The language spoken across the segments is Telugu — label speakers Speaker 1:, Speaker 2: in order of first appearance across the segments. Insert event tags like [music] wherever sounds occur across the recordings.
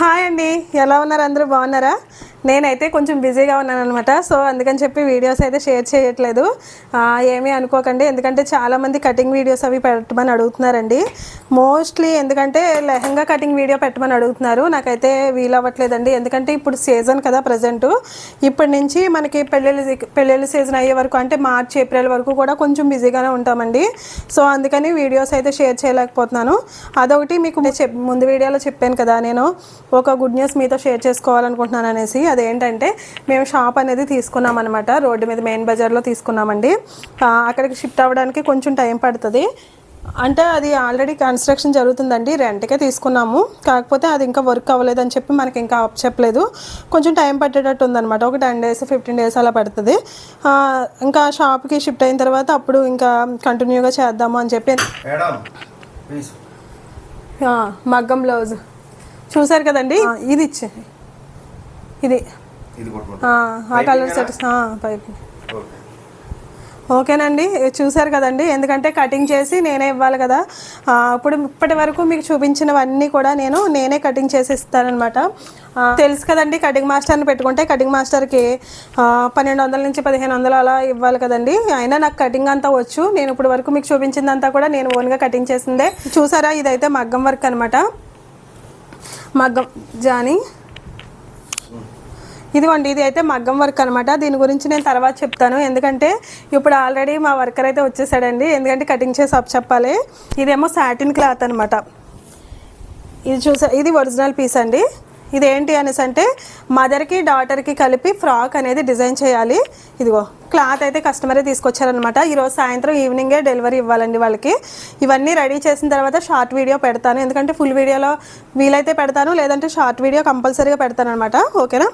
Speaker 1: హాయ్ అండి ఎలా ఉన్నారు? అందరూ బాగున్నారా? నేనైతే కొంచెం బిజీగా ఉన్నాను అనమాట సో అందుకని చెప్పి వీడియోస్ అయితే షేర్ చేయట్లేదు. ఏమీ అనుకోకండి. ఎందుకంటే చాలామంది కటింగ్ వీడియోస్ అవి పెట్టమని అడుగుతున్నారండి. మోస్ట్లీ ఎందుకంటే లెహంగా కటింగ్ వీడియో పెట్టమని అడుగుతున్నారు. నాకైతే వీలవ్వట్లేదండి. ఎందుకంటే ఇప్పుడు సీజన్ కదా ప్రజెంట్. ఇప్పటి నుంచి మనకి పెళ్ళిళ్ళ పెళ్ళిళ్ళ సీజన్ అయ్యే వరకు అంటే మార్చ్ ఏప్రిల్ వరకు కూడా కొంచెం బిజీగానే ఉంటామండి. సో అందుకని వీడియోస్ అయితే షేర్ చేయలేకపోతున్నాను. అదొకటి మీకు చెప్ ముందు వీడియోలో చెప్పాను కదా నేను. ఒక గుడ్ న్యూస్ మీతో షేర్ చేసుకోవాలనుకుంటున్నాను అనేసి. అదేంటంటే మేము షాప్ అనేది తీసుకున్నాం అనమాట రోడ్డు మీద మెయిన్ బజార్లో తీసుకున్నామండి. ఆ, అక్కడికి షిఫ్ట్ అవ్వడానికి కొంచెం టైం పడుతుంది. అంటే అది ఆల్రెడీ కన్స్ట్రక్షన్ జరుగుతుందండి. రెంట్కే తీసుకున్నాము. కాకపోతే అది ఇంకా వర్క్ అవ్వలేదని చెప్పి మనకి ఇంకా ఆప్ చెప్పలేదు. కొంచెం టైం పట్టేటట్టు ఉందన్నమాట. ఒక టెన్ డేస్ ఫిఫ్టీన్ డేస్ అలా పడుతుంది. ఆ, ఇంకా షాప్కి షిఫ్ట్ అయిన తర్వాత అప్పుడు ఇంకా కంటిన్యూగా చేద్దాము అని చెప్పి
Speaker 2: మేడం ప్లీజ్
Speaker 1: ఆ, మగ్గం బ్లౌజ్ చూసారు కదండి? ఇది ఇచ్చే ఇది. ఆ, కలర్ సెట్ పైప్
Speaker 2: ఓకే.
Speaker 1: ఓకేనండి చూసారు కదండి ఎందుకంటే కటింగ్ చేసి నేనే ఇవ్వాలి కదా. ఇప్పుడు ఇప్పటి వరకు మీకు చూపించినవన్నీ కూడా నేను నేనే కటింగ్ చేసి ఇస్తానమాట తెలుసు కదండి కటింగ్ మాస్టర్ని పెట్టుకుంటే కటింగ్ మాస్టర్కి పన్నెండు వందల నుంచి పదిహేను వందలు అలా ఇవ్వాలి కదండి. అయినా నాకు కటింగ్ అంతా వచ్చు. నేను ఇప్పుడు వరకు మీకు చూపించిందంతా కూడా నేను ఓన్గా కటింగ్ చేసిందే. చూసారా ఇదైతే మగ్గం వర్క్ అనమాట మగ్గం జానీ. ఇదిగోండి ఇది అయితే మగ్గం వర్క్ అనమాట దీని గురించి నేను తర్వాత చెప్తాను. ఎందుకంటే ఇప్పుడు ఆల్రెడీ మా వర్కర్ అయితే వచ్చేసాడండి. ఎందుకంటే కటింగ్ చేసి అప్ చెప్పాలి. ఇదేమో సాటిన్ క్లాత్ అనమాట ఇది చూసా ఇది ఒరిజినల్ పీస్ అండి. ఇది ఏంటి అనేసి అంటే మదర్కి డాటర్కి కలిపి ఫ్రాక్ అనేది డిజైన్ చేయాలి. ఇదిగో. క్లాత్ అయితే కస్టమరే తీసుకొచ్చారనమాట ఈరోజు సాయంత్రం ఈవినింగే డెలివరీ ఇవ్వాలండి వాళ్ళకి. ఇవన్నీ రెడీ చేసిన తర్వాత షార్ట్ వీడియో పెడతాను. ఎందుకంటే ఫుల్ వీడియోలో వీలైతే పెడతాను లేదంటే షార్ట్ వీడియో కంపల్సరీగా పెడతాను అనమాట ఓకేనా?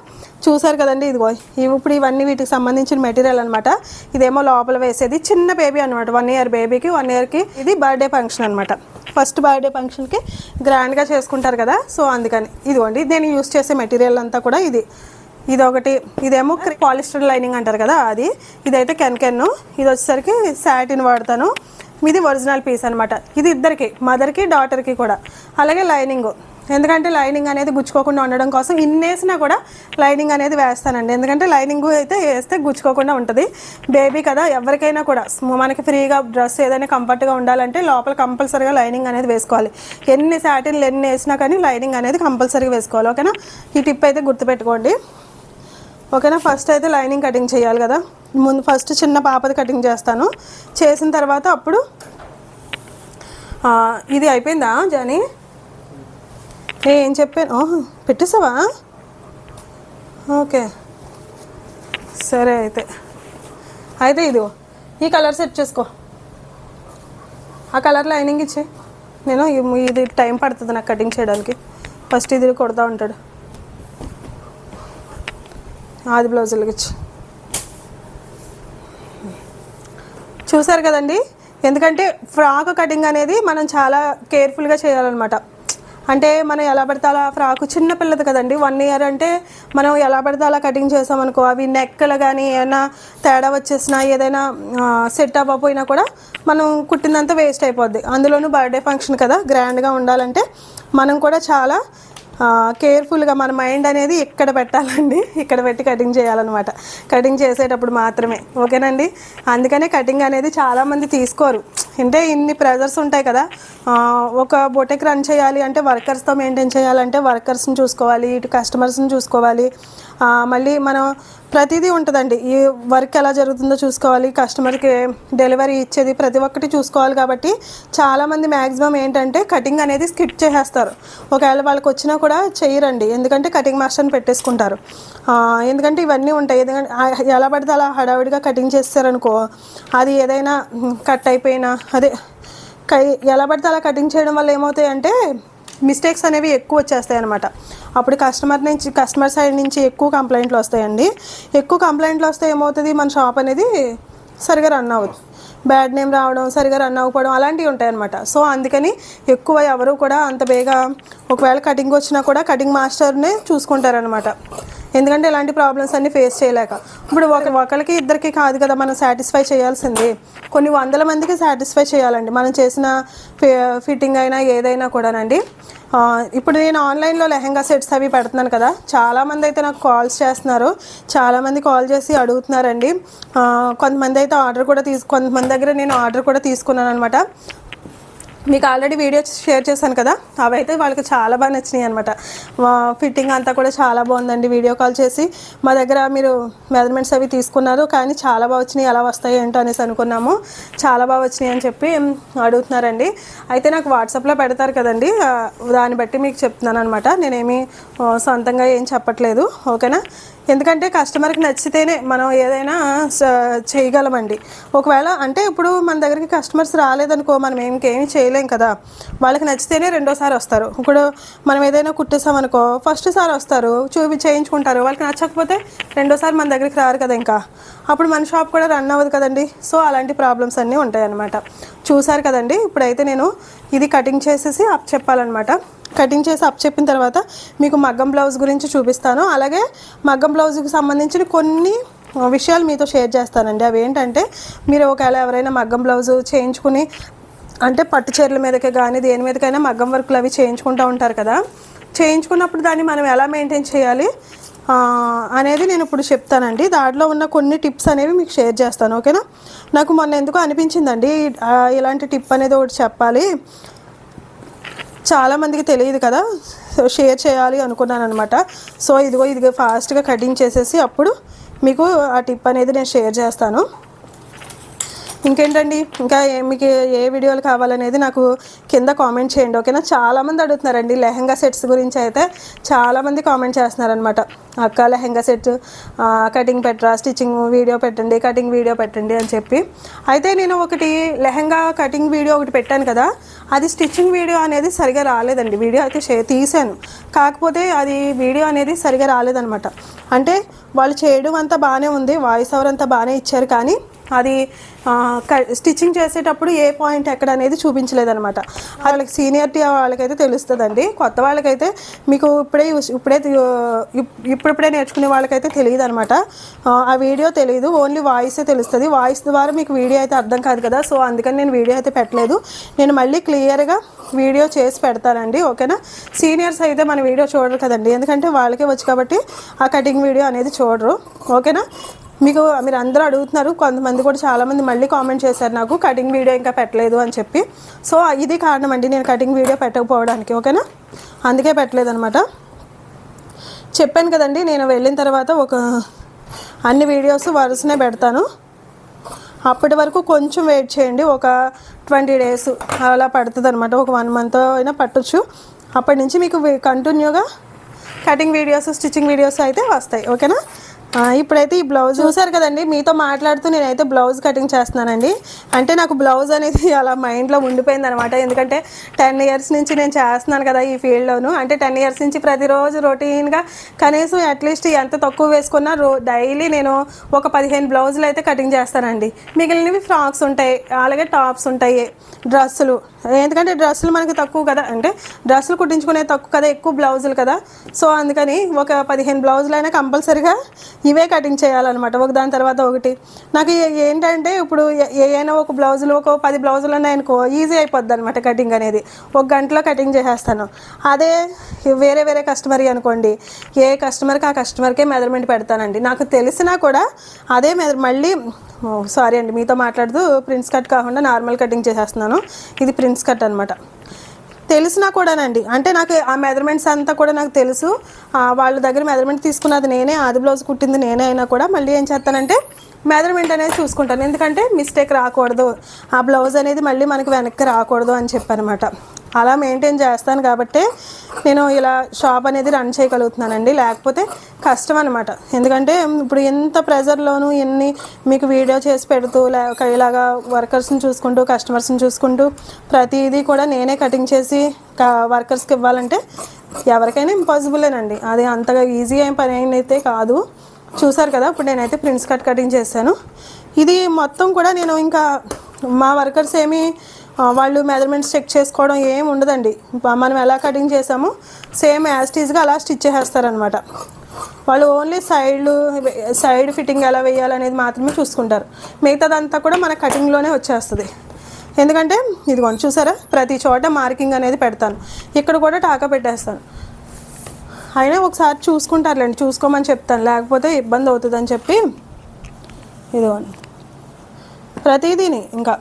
Speaker 1: చూసారు కదండి ఇదిగో ఇవి ఇప్పుడు ఇవన్నీ వీటికి సంబంధించిన మెటీరియల్ అనమాట ఇదేమో లోపల వేసేది. చిన్న బేబీ అనమాట వన్ ఇయర్ బేబీకి వన్ ఇయర్కి ఇది బర్త్డే ఫంక్షన్ అనమాట ఫస్ట్ బర్త్డే ఫంక్షన్కి గ్రాండ్గా చేసుకుంటారు కదా. సో అందుకని ఇదిగోండి నేను యూస్ చేసే మెటీరియల్ అంతా కూడా ఇది. ఇదొకటి ఇదేమో పాలిస్టర్ లైనింగ్ అంటారు కదా అది. ఇదైతే కెన్కెన్ను. ఇది వచ్చేసరికి సాటిన్ వాడతాను. ఇది ఒరిజినల్ పీస్ అనమాట ఇది ఇద్దరికి మదర్కి డాటర్కి కూడా. అలాగే లైనింగ్. ఎందుకంటే లైనింగ్ అనేది గుచ్చుకోకుండా ఉండడం కోసం ఇన్నేసినా కూడా లైనింగ్ అనేది వేస్తానండి. ఎందుకంటే లైనింగ్ అయితే వేస్తే గుచ్చుకోకుండా ఉంటుంది. బేబీ కదా ఎవరికైనా కూడా. మనకి ఫ్రీగా డ్రెస్ ఏదైనా కంఫర్ట్గా ఉండాలంటే లోపల కంపల్సరీగా లైనింగ్ అనేది వేసుకోవాలి. ఎన్ని సాటిన్లు ఎన్ని వేసినా కానీ లైనింగ్ అనేది కంపల్సరీగా వేసుకోవాలి. ఓకేనా? ఈ టిప్ అయితే గుర్తుపెట్టుకోండి. ఓకేనా? ఫస్ట్ అయితే లైనింగ్ కటింగ్ చేయాలి కదా. ముందు ఫస్ట్ చిన్న పాపది కటింగ్ చేస్తాను. చేసిన తర్వాత అప్పుడు ఇది అయిపోయిందా జానీ ఏం చెప్పాను? ఓహో పెట్టేసావా? ఓకే. సరే అయితే. అయితే ఇది ఈ కలర్ సెట్ చేసుకో. ఆ కలర్ లైనింగ్ ఇచ్చే నేను ఇది టైం పడుతుంది నాకు కటింగ్ చేయడానికి. ఫస్ట్ ఇది కొడతా ఉంటాడు. ఆది బ్లౌజులకి ఇచ్చి చూసారు కదండి? ఎందుకంటే ఫ్రాక్ కటింగ్ అనేది మనం చాలా కేర్ఫుల్గా చేయాలన్నమాట. అంటే మనం ఎలా పడితే అలా ఫ్రాకు చిన్న పిల్లది కదండి. వన్ ఇయర్ అంటే మనం ఎలా పడితే అలా కటింగ్ చేసామనుకో అవి నెక్కలు కానీ ఏమైనా తేడా వచ్చేసినా ఏదైనా సెట్ అవ్వకపోయినా కూడా మనం కుట్టిందంతా వేస్ట్ అయిపోద్ది. అందులోనూ బర్త్డే ఫంక్షన్ కదా గ్రాండ్గా ఉండాలంటే మనం కూడా చాలా కేర్ఫుల్గా మన మైండ్ అనేది ఇక్కడ పెట్టాలండి? [laughs] ఇక్కడ పెట్టి కటింగ్ చేయాలన్నమాట. కటింగ్ చేసేటప్పుడు మాత్రమే. ఓకేనండి? అందుకనే కటింగ్ అనేది చాలామంది తీసుకోరు. అంటే ఇన్ని ప్రెజర్స్ ఉంటాయి కదా. ఒక బొటెక్ రన్ చేయాలి అంటే వర్కర్స్తో మెయింటైన్ చేయాలంటే వర్కర్స్ని చూసుకోవాలి ఇటు కస్టమర్స్ని చూసుకోవాలి. మళ్ళీ మనం ప్రతిదీ ఉంటుందండి. ఈ వర్క్ ఎలా జరుగుతుందో చూసుకోవాలి. కస్టమర్కి డెలివరీ ఇచ్చేది ప్రతి ఒక్కటి చూసుకోవాలి కాబట్టి చాలామంది మ్యాక్సిమం ఏంటంటే కటింగ్ అనేది స్కిప్ చేసేస్తారు. ఒకవేళ వాళ్ళకి వచ్చినా కూడా చేయరండి. ఎందుకంటే కటింగ్ మాస్టర్ని పెట్టేసుకుంటారు. ఎందుకంటే ఇవన్నీ ఉంటాయి. ఎందుకంటే ఎలా పడితే అలా హడావిడిగా కటింగ్ చేస్తారనుకో అది ఏదైనా కట్ అయిపోయినా అదే కై ఎలా పడితే అలా కటింగ్ చేయడం వల్ల ఏమవుతాయంటే మిస్టేక్స్ అనేవి ఎక్కువ వచ్చేస్తాయి అనమాట అప్పుడు కస్టమర్ నుంచి కస్టమర్ సైడ్ నుంచి ఎక్కువ కంప్లైంట్లు వస్తాయండి. ఎక్కువ కంప్లైంట్లు వస్తే ఏమవుతుంది? మన షాప్ అనేది సరిగా రన్ అవ్వదు. బ్యాడ్ నేమ్ రావడం సరిగా రన్ అవ్వకపోవడం అలాంటివి ఉంటాయన్నమాట. సో అందుకని ఎక్కువ ఎవరు కూడా అంత బేగా ఒకవేళ కటింగ్ వచ్చినా కూడా కటింగ్ మాస్టర్నే చూసుకుంటారనమాట ఎందుకంటే ఇలాంటి ప్రాబ్లమ్స్ అన్ని ఫేస్ చేయలేక. ఇప్పుడు ఒక ఒకరికి ఇద్దరికి కాదు కదా మనం సాటిస్ఫై చేయాల్సింది. కొన్ని వందల మందికి సాటిస్ఫై చేయాలండి. మనం చేసిన ఫిట్టింగ్ అయినా ఏదైనా కూడానండి. ఇప్పుడు నేను ఆన్లైన్లో లెహంగా సెట్స్ అవి పెడుతున్నాను కదా. చాలామంది అయితే నాకు కాల్స్ చేస్తున్నారు. చాలామంది కాల్ చేసి అడుగుతున్నారండి. కొంతమంది అయితే ఆర్డర్ కూడా తీసు కొంతమంది దగ్గర నేను ఆర్డర్ కూడా తీసుకున్నాను అనమాట మీకు ఆల్రెడీ వీడియో షేర్ చేశాను కదా? అవైతే వాళ్ళకి చాలా బాగా నచ్చినాయి అనమాట ఫిట్టింగ్ అంతా కూడా చాలా బాగుందండి వీడియో కాల్ చేసి. మా దగ్గర మీరు మెజర్మెంట్స్ అవి తీసుకున్నారు కానీ చాలా బాగా వచ్చినాయి ఎలా వస్తాయి ఏంటో అనేసి అనుకున్నాము. చాలా బాగా వచ్చినాయి అని చెప్పి అడుగుతున్నారండి. అయితే నాకు వాట్సాప్లో పెడతారు కదండి. దాన్ని బట్టి మీకు చెప్తున్నాను అనమాట నేనేమి సొంతంగా ఏం చెప్పట్లేదు. ఓకేనా? ఎందుకంటే కస్టమర్కి నచ్చితేనే మనం ఏదైనా చేయగలమండి. ఒకవేళ అంటే ఇప్పుడు మన దగ్గరికి కస్టమర్స్ రాలేదనుకో మనం ఇంకేమి చేయలేం కదా. వాళ్ళకి నచ్చితేనే రెండోసారి వస్తారు. ఇప్పుడు మనం ఏదైనా కుట్టేసామనుకో ఫస్ట్ సారి వస్తారు చూపి చేయించుకుంటారు. వాళ్ళకి నచ్చకపోతే రెండోసారి మన దగ్గరికి రారు కదా ఇంకా. అప్పుడు మన షాప్ కూడా రన్ అవ్వదు కదండి. సో అలాంటి ప్రాబ్లమ్స్ అన్నీ ఉంటాయి అన్నమాట చూసారు కదండి? ఇప్పుడైతే నేను ఇది కటింగ్ చేసేసి అప్ చెప్పాలన్నమాట. కటింగ్ చేసి అప్ చెప్పిన తర్వాత మీకు మగ్గం బ్లౌజ్ గురించి చూపిస్తాను. అలాగే మగ్గం బ్లౌజ్కి సంబంధించిన కొన్ని విషయాలు మీతో షేర్ చేస్తానండి. అవి ఏంటంటే మీరు ఒకవేళ ఎవరైనా మగ్గం బ్లౌజ్ చేయించుకుని అంటే పట్టు చీరల మీదకే కానీ దేని మీదకైనా మగ్గం వర్క్లు అవి చేయించుకుంటూ ఉంటారు కదా చేయించుకున్నప్పుడు దాన్ని మనం ఎలా మెయింటైన్ చేయాలి అనేది నేను ఇప్పుడు చెప్తానండి. దాంట్లో ఉన్న కొన్ని టిప్స్ అనేవి మీకు షేర్ చేస్తాను ఓకేనా? నాకు మొన్న ఎందుకో అనిపించిందండి ఇలాంటి టిప్ అనేది ఒకటి చెప్పాలి. చాలా మందికి తెలియదు కదా. సో షేర్ చేయాలి అనుకున్నాను అనమాట సో ఇదిగో ఇదిగో ఫాస్ట్గా కటింగ్ చేసేసి అప్పుడు మీకు ఆ టిప్ అనేది నేను షేర్ చేస్తాను. ఇంకేంటండి? ఇంకా ఏ- మీకు ఏ వీడియోలు కావాలనేది నాకు కింద కామెంట్ చేయండి ఓకేనా? చాలామంది అడుగుతున్నారండి లెహంగా సెట్స్ గురించి అయితే. చాలామంది కామెంట్ చేస్తున్నారనమాట అక్క లెహంగా సెట్ కటింగ్ పెట్టరా స్టిచ్చింగ్ వీడియో పెట్టండి కటింగ్ వీడియో పెట్టండి అని చెప్పి. అయితే నేను ఒకటి లెహంగా కటింగ్ వీడియో ఒకటి పెట్టాను కదా అది స్టిచ్చింగ్ వీడియో అనేది సరిగా రాలేదండి. వీడియో అయితే షే తీసాను కాకపోతే అది వీడియో అనేది సరిగా రాలేదనమాట అంటే వాళ్ళు చేయడం అంతా బాగానే ఉంది వాయిస్ ఓవర్ అంతా బాగానే ఇచ్చారు కానీ అది క- స్టిచ్చింగ్ చేసేటప్పుడు ఏ పాయింట్ ఎక్కడ అనేది చూపించలేదనమాట వాళ్ళకి సీనియర్టీ వాళ్ళకైతే తెలుస్తుందండి. కొత్త వాళ్ళకైతే మీకు ఇప్పుడే ఇప్పుడే ఇప్పుడిప్పుడే నేర్చుకునే వాళ్ళకైతే తెలియదు అనమాట ఆ వీడియో తెలియదు ఓన్లీ వాయిసే తెలుస్తుంది. వాయిస్ ద్వారా మీకు వీడియో అయితే అర్థం కాదు కదా. సో అందుకని నేను వీడియో అయితే పెట్టలేదు. నేను మళ్ళీ క్లియర్గా వీడియో చేసి పెడతానండి. ఓకేనా? సీనియర్స్ అయితే మన వీడియో చూడరు కదండి. ఎందుకంటే వాళ్ళకే వచ్చు కాబట్టి ఆ కటింగ్ వీడియో అనేది చూడరు. ఓకేనా? మీకు మీరు అందరూ అడుగుతున్నారు కొంతమంది కూడా చాలామంది మళ్ళీ కామెంట్ చేశారు నాకు కటింగ్ వీడియో ఇంకా పెట్టలేదు అని చెప్పి. సో ఇది కారణం అండి నేను కటింగ్ వీడియో పెట్టకపోవడానికి ఓకేనా? అందుకే పెట్టలేదు అనమాట చెప్పాను కదండి నేను వెళ్ళిన తర్వాత ఒక అన్ని వీడియోస్ వరుసనే పెడతాను. అప్పటి వరకు కొంచెం వెయిట్ చేయండి ఒక ట్వంటీ డేస్ అలా పడుతుంది అనమాట ఒక వన్ మంత్ అయినా పట్టొచ్చు. అప్పటి నుంచి మీకు కంటిన్యూగా కటింగ్ వీడియోస్ స్టిచ్చింగ్ వీడియోస్ అయితే వస్తాయి ఓకేనా? ఇప్పుడైతే ఈ బ్లౌజ్ చూసారు కదండి మీతో మాట్లాడుతూ నేనైతే బ్లౌజ్ కటింగ్ చేస్తున్నానండి. అంటే నాకు బ్లౌజ్ అనేది [laughs] అలా మైండ్లో ఉండిపోయింది అనమాట ఎందుకంటే టెన్ ఇయర్స్ నుంచి నేను చేస్తున్నాను కదా ఈ ఫీల్డ్లోను. అంటే టెన్ ఇయర్స్ నుంచి ప్రతిరోజు రొటీన్గా కనీసం అట్లీస్ట్ ఎంత తక్కువ వేసుకున్నా రో డైలీ నేను ఒక పదిహేను బ్లౌజులు అయితే కటింగ్ చేస్తానండి. మిగిలినవి ఫ్రాక్స్ ఉంటాయి అలాగే టాప్స్ ఉంటాయి డ్రెస్సులు. ఎందుకంటే డ్రెస్సులు మనకి తక్కువ కదా అంటే డ్రెస్సులు కుట్టించుకునే తక్కువ కదా ఎక్కువ బ్లౌజులు కదా. సో అందుకని ఒక పదిహేను బ్లౌజులు అయినా కంపల్సరీగా ఇవే కటింగ్ చేయాలన్నమాట. ఒక దాని తర్వాత ఒకటి. నాకు ఏంటంటే ఇప్పుడు ఏదైనా ఒక బ్లౌజులు ఒక పది బ్లౌజులు ఉన్నాయనుకో ఈజీ అయిపోద్ది అనమాట కటింగ్ అనేది. ఒక గంటలో కటింగ్ చేసేస్తాను. అదే వేరే వేరే కస్టమర్ అనుకోండి. ఏ కస్టమర్కి ఆ కస్టమర్కే మెజర్మెంట్ పెడతానండి. నాకు తెలిసినా కూడా అదే మెజర్ మళ్ళీ సారీ అండి మీతో మాట్లాడుతూ ప్రిన్స్ కట్ కాకుండా నార్మల్ కటింగ్ చేసేస్తున్నాను. ఇది ప్రిన్స్ కట్ అనమాట తెలిసినా కూడానండి అంటే నాకు ఆ మెజర్మెంట్స్ అంతా కూడా నాకు తెలుసు. వాళ్ళ దగ్గర మెజర్మెంట్ తీసుకున్నది నేనే ఆది బ్లౌజ్ కుట్టింది నేనే అయినా కూడా. మళ్ళీ ఏం చేస్తానంటే మెజర్మెంట్ అనేది చూసుకుంటాను. ఎందుకంటే మిస్టేక్ రాకూడదు. ఆ బ్లౌజ్ అనేది మళ్ళీ మనకి వెనక్కి రాకూడదు అని చెప్పనమాట. అలా మెయింటైన్ చేస్తాను కాబట్టి నేను ఇలా షాప్ అనేది రన్ చేయగలుగుతున్నానండి. లేకపోతే కష్టం అనమాట ఎందుకంటే ఇప్పుడు ఎంత ప్రెజర్లోనూ ఎన్ని మీకు వీడియో చేసి పెడుతూ లేక ఇలాగా వర్కర్స్ని చూసుకుంటూ కస్టమర్స్ని చూసుకుంటూ ప్రతిదీ కూడా నేనే కటింగ్ చేసి వర్కర్స్కి ఇవ్వాలంటే ఎవరికైనా ఇంపాసిబులేనండి అది అంతగా ఈజీ అయిన పని అయితే కాదు. చూసారు కదా ఇప్పుడు నేనైతే ప్రిన్స్ కట్ కటింగ్ చేశాను. ఇది మొత్తం కూడా నేను ఇంకా మా వర్కర్స్ ఏమి వాళ్ళు మెజర్మెంట్స్ చెక్ చేసుకోవడం ఏమి ఉండదండి. మనం ఎలా కటింగ్ చేసామో సేమ్ యాస్టీజ్గా అలా స్టిచ్ చేసేస్తారనమాట వాళ్ళు ఓన్లీ సైడ్లు సైడ్ ఫిట్టింగ్ ఎలా వేయాలనేది మాత్రమే చూసుకుంటారు. మిగతాదంతా కూడా మన కటింగ్లోనే వచ్చేస్తుంది. ఎందుకంటే ఇదిగోండి చూసారా ప్రతి చోట మార్కింగ్ అనేది పెడతాను. ఇక్కడ కూడా టాకా పెట్టేస్తాను. అయినా ఒకసారి చూసుకుంటారులేండి చూసుకోమని చెప్తాను. లేకపోతే ఇబ్బంది అవుతుందని చెప్పి ఇదిగో ప్రతిదీని ఇంకా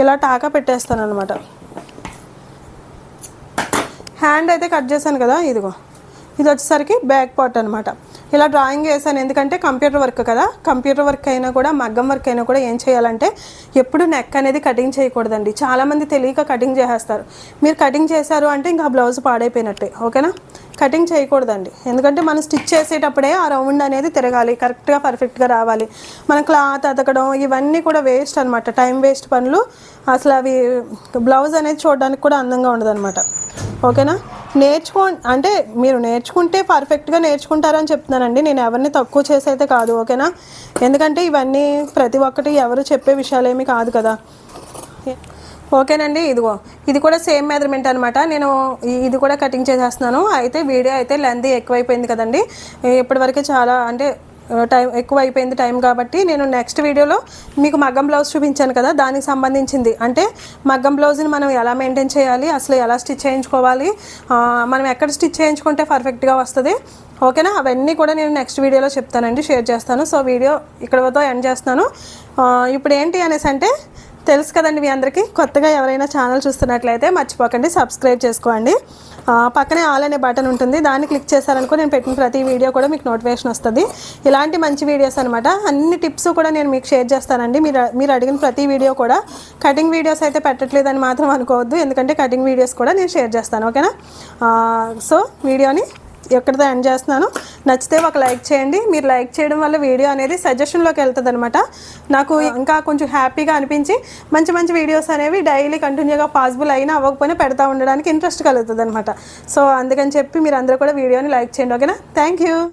Speaker 1: ఇలా టాకా పెట్టేస్తాను అనమాట హ్యాండ్ అయితే కట్ చేశాను కదా ఇదిగో. ఇది వచ్చేసరికి బ్యాక్ పార్ట్ అనమాట ఇలా డ్రాయింగ్ వేసాను ఎందుకంటే కంప్యూటర్ వర్క్ కదా. కంప్యూటర్ వర్క్ అయినా కూడా మగ్గం వర్క్ అయినా కూడా ఏం చేయాలంటే ఎప్పుడు నెక్ అనేది కటింగ్ చేయకూడదండి. చాలామంది తెలియక కటింగ్ చేసేస్తారు. మీరు కటింగ్ చేశారు అంటే ఇంకా బ్లౌజ్ పాడైపోయినట్టే. ఓకేనా కటింగ్ చేయకూడదండి. ఎందుకంటే మనం స్టిచ్ చేసేటప్పుడే ఆ రౌండ్ అనేది తిరగాలి. కరెక్ట్గా పర్ఫెక్ట్గా రావాలి. మన క్లాత్ అతకడం ఇవన్నీ కూడా వేస్ట్ అనమాట టైం వేస్ట్ పనులు. అసలు అవి బ్లౌజ్ అనేది చూడడానికి కూడా అందంగా ఉండదు ఓకేనా నేర్చుకో అంటే మీరు నేర్చుకుంటే పర్ఫెక్ట్గా నేర్చుకుంటారని చెప్తున్నానండి. నేను ఎవరిని తక్కువ చేసైతే కాదు ఓకేనా? ఎందుకంటే ఇవన్నీ ప్రతి ఒక్కటి ఎవరు చెప్పే విషయాలేమి కాదు కదా. ఓకేనండి ఇదిగో. ఇది కూడా సేమ్ మెజర్మెంట్ అనమాట నేను ఇది కూడా కటింగ్ చేసేస్తున్నాను. అయితే వీడియో అయితే లెంత్ ఎక్కువైపోయింది కదండి. ఇప్పటివరకు చాలా అంటే టైం ఎక్కువ అయిపోయింది టైం కాబట్టి నేను నెక్స్ట్ వీడియోలో మీకు మగ్గం బ్లౌజ్ చూపించాను కదా దానికి సంబంధించింది. అంటే మగ్గం బ్లౌజ్ని మనం ఎలా మెయింటైన్ చేయాలి అసలు ఎలా స్టిచ్ చేయించుకోవాలి మనం ఎక్కడ స్టిచ్ చేయించుకుంటే పర్ఫెక్ట్గా వస్తుంది. ఓకేనా? అవన్నీ కూడా నేను నెక్స్ట్ వీడియోలో చెప్తానండి షేర్ చేస్తాను. సో వీడియో ఇక్కడతో ఎండ్ చేస్తున్నాను. ఇప్పుడు ఏంటి అనేసి అంటే తెలుసు కదండి మీ అందరికీ కొత్తగా ఎవరైనా ఛానల్ చూస్తున్నట్లయితే మర్చిపోకండి సబ్స్క్రైబ్ చేసుకోండి. పక్కనే ఆల్ అనే బటన్ ఉంటుంది. దాన్ని క్లిక్ చేశారనుకో నేను పెట్టిన ప్రతి వీడియో కూడా మీకు నోటిఫికేషన్ వస్తుంది. ఇలాంటి మంచి వీడియోస్ అనమాట అన్ని టిప్స్ కూడా నేను మీకు షేర్ చేస్తానండి. మీరు మీరు అడిగిన ప్రతి వీడియో కూడా కటింగ్ వీడియోస్ అయితే పెట్టట్లేదని మాత్రం అనుకోవద్దు. ఎందుకంటే కటింగ్ వీడియోస్ కూడా నేను షేర్ చేస్తాను. ఓకేనా? సో వీడియోని ఎక్కడితో ఎండ్ చేస్తున్నాను. నచ్చితే ఒక లైక్ చేయండి. మీరు లైక్ చేయడం వల్ల వీడియో అనేది సజెషన్లోకి వెళ్తుంది అనమాట నాకు ఇంకా కొంచెం హ్యాపీగా అనిపించి మంచి మంచి వీడియోస్ అనేవి డైలీ కంటిన్యూగా పాసిబుల్ అయినా అవ్వకపోయినా పెడతా ఉండడానికి ఇంట్రెస్ట్ కలుగుతుంది అనమాట సో అందుకని చెప్పి మీరు అందరూ కూడా వీడియోని లైక్ చేయండి ఓకేనా థ్యాంక్ యూ